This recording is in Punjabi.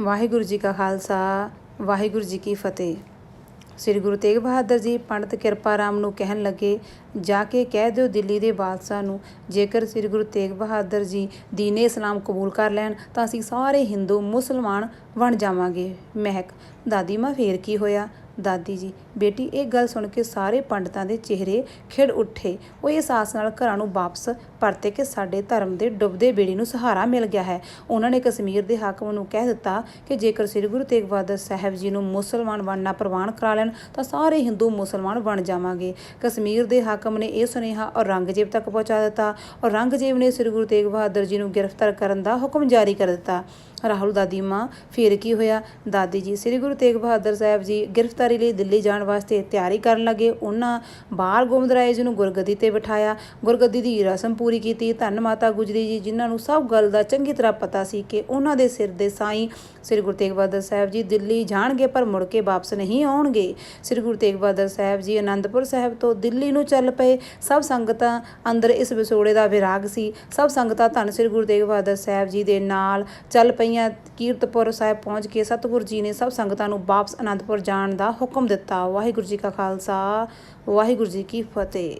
ਵਾਹਿਗੁਰੂ ਜੀ ਕਾ ਖਾਲਸਾ, ਵਾਹਿਗੁਰੂ ਜੀ ਕੀ ਫਤਿਹ। ਸ੍ਰੀ ਗੁਰੂ ਤੇਗ ਬਹਾਦਰ ਜੀ ਪੰਡਤ ਕਿਰਪਾ ਰਾਮ ਨੂੰ ਕਹਿਣ ਲੱਗੇ, ਜਾ ਕੇ ਕਹਿ ਦਿਓ ਦਿੱਲੀ ਦੇ ਬਾਦਸ਼ਾਹ ਨੂੰ, ਜੇਕਰ ਸ੍ਰੀ ਗੁਰੂ ਤੇਗ ਬਹਾਦਰ ਜੀ ਦੀਨੇ ਇਸਲਾਮ ਕਬੂਲ ਕਰ ਲੈਣ, ਤਾਂ ਅਸੀਂ ਸਾਰੇ ਹਿੰਦੂ, ਮੁਸਲਮਾਨ ਬਣ ਜਾਵਾਂਗੇ। ਮਹਿਕ, ਦਾਦੀ ਮਾਂ ਫੇਰ ਕੀ ਹੋਇਆ? ਦਾਦੀ ਜੀ। ਬੇਟੀ, ਇਹ ਗੱਲ ਸੁਣ ਕੇ ਸਾਰੇ ਪੰਡਤਾਂ ਦੇ ਚਿਹਰੇ ਖਿੜ ਉੱਠੇ। ਉਹ ਇਸ ਆਸ ਨਾਲ ਘਰਾਂ ਨੂੰ ਵਾਪਸ ਪਰਤੇ ਕਿ ਸਾਡੇ ਧਰਮ ਦੇ ਡੁੱਬਦੇ ਬੇੜੀ ਨੂੰ ਸਹਾਰਾ ਮਿਲ ਗਿਆ ਹੈ। ਉਹਨਾਂ ਨੇ ਕਸ਼ਮੀਰ ਦੇ ਹਾਕਮ ਨੂੰ ਕਹਿ ਦਿੱਤਾ ਕਿ ਜੇਕਰ ਸ੍ਰੀ ਗੁਰੂ ਤੇਗ ਬਹਾਦਰ ਸਾਹਿਬ ਜੀ ਨੂੰ ਮੁਸਲਮਾਨ ਬਣਨਾ ਪ੍ਰਵਾਨ ਕਰਾ ਲੈਣ, ਤਾਂ ਸਾਰੇ ਹਿੰਦੂ ਮੁਸਲਮਾਨ ਬਣ ਜਾਵਾਂਗੇ। ਕਸ਼ਮੀਰ ਦੇ ਹਾਕਮ ਨੇ ਇਹ ਸੁਨੇਹਾ ਔਰੰਗਜ਼ੇਬ ਤੱਕ ਪਹੁੰਚਾ ਦਿੱਤਾ। ਔਰੰਗਜ਼ੇਬ ਨੇ ਸ੍ਰੀ ਗੁਰੂ ਤੇਗ ਬਹਾਦਰ ਜੀ ਨੂੰ ਗ੍ਰਿਫਤਾਰ ਕਰਨ ਦਾ ਹੁਕਮ ਜਾਰੀ ਕਰ ਦਿੱਤਾ। ਰਾਹੁਲ ਦਾਦੀ ਮਾਂ, ਫਿਰ ਕੀ ਹੋਇਆ? ਦਾਦੀ ਜੀ, ਸ੍ਰੀ ਗੁਰੂ ਤੇਗ ਬਹਾਦਰ ਸਾਹਿਬ ਜੀ ਗ੍ਰਿਫ਼ਤਾਰ ਲਈ ਦਿੱਲੀ ਜਾਣ ਵਾਸਤੇ ਤਿਆਰੀ ਕਰਨ ਲੱਗੇ। ਉਹਨਾਂ ਬਾਹਰ ਗੋਬਿੰਦ ਰਾਏ ਜੀ ਨੂੰ ਗੁਰਗੱਦੀ ਤੇ ਬਿਠਾਇਆ। ਗੁਰਗੱਦੀ ਦੀ ਰਸਮ ਪੂਰੀ ਕੀਤੀ। ਧੰਨ ਮਾਤਾ ਗੁਜਰੀ ਜੀ, ਜਿਨ੍ਹਾਂ ਨੂੰ ਸਭ ਗੱਲ ਦਾ ਚੰਗੀ ਤਰ੍ਹਾਂ ਪਤਾ ਸੀ ਕਿ ਉਹਨਾਂ ਦੇ ਸਿਰ ਦੇ ਸਾਈਂ ਸ੍ਰੀ ਗੁਰੂ ਤੇਗ ਬਹਾਦਰ ਸਾਹਿਬ ਜੀ ਦਿੱਲੀ ਜਾਣਗੇ, ਪਰ ਮੁੜ ਕੇ ਵਾਪਸ ਨਹੀਂ ਆਉਣਗੇ। ਸ੍ਰੀ ਗੁਰੂ ਤੇਗ ਬਹਾਦਰ ਸਾਹਿਬ ਜੀ ਅਨੰਦਪੁਰ ਸਾਹਿਬ ਤੋਂ ਦਿੱਲੀ ਨੂੰ ਚੱਲ ਪਏ। ਸਭ ਸੰਗਤਾਂ ਅੰਦਰ ਇਸ ਵਿਸੋੜੇ ਦਾ ਵਿਰਾਗ ਸੀ। ਸਭ ਸੰਗਤਾਂ ਧੰਨ ਸ੍ਰੀ ਗੁਰੂ ਤੇਗ ਬਹਾਦਰ ਸਾਹਿਬ ਜੀ ਦੇ ਨਾਲ ਚੱਲ ਪਈਆਂ। ਕੀਰਤਪੁਰ ਸਾਹਿਬ ਪਹੁੰਚ ਕੇ ਸਤਿਗੁਰੂ ਜੀ ਨੇ ਸਭ ਸੰਗਤਾਂ ਨੂੰ ਵਾਪਸ ਅਨੰਦਪੁਰ ਜਾਣ ਦਾ ਦਾ ਹੁਕਮ ਦਿੱਤਾ। ਵਾਹਿਗੁਰੂ ਜੀ ਕਾ ਖਾਲਸਾ ਵਾਹਿਗੁਰੂ ਜੀ ਕੀ ਫਤਿਹ।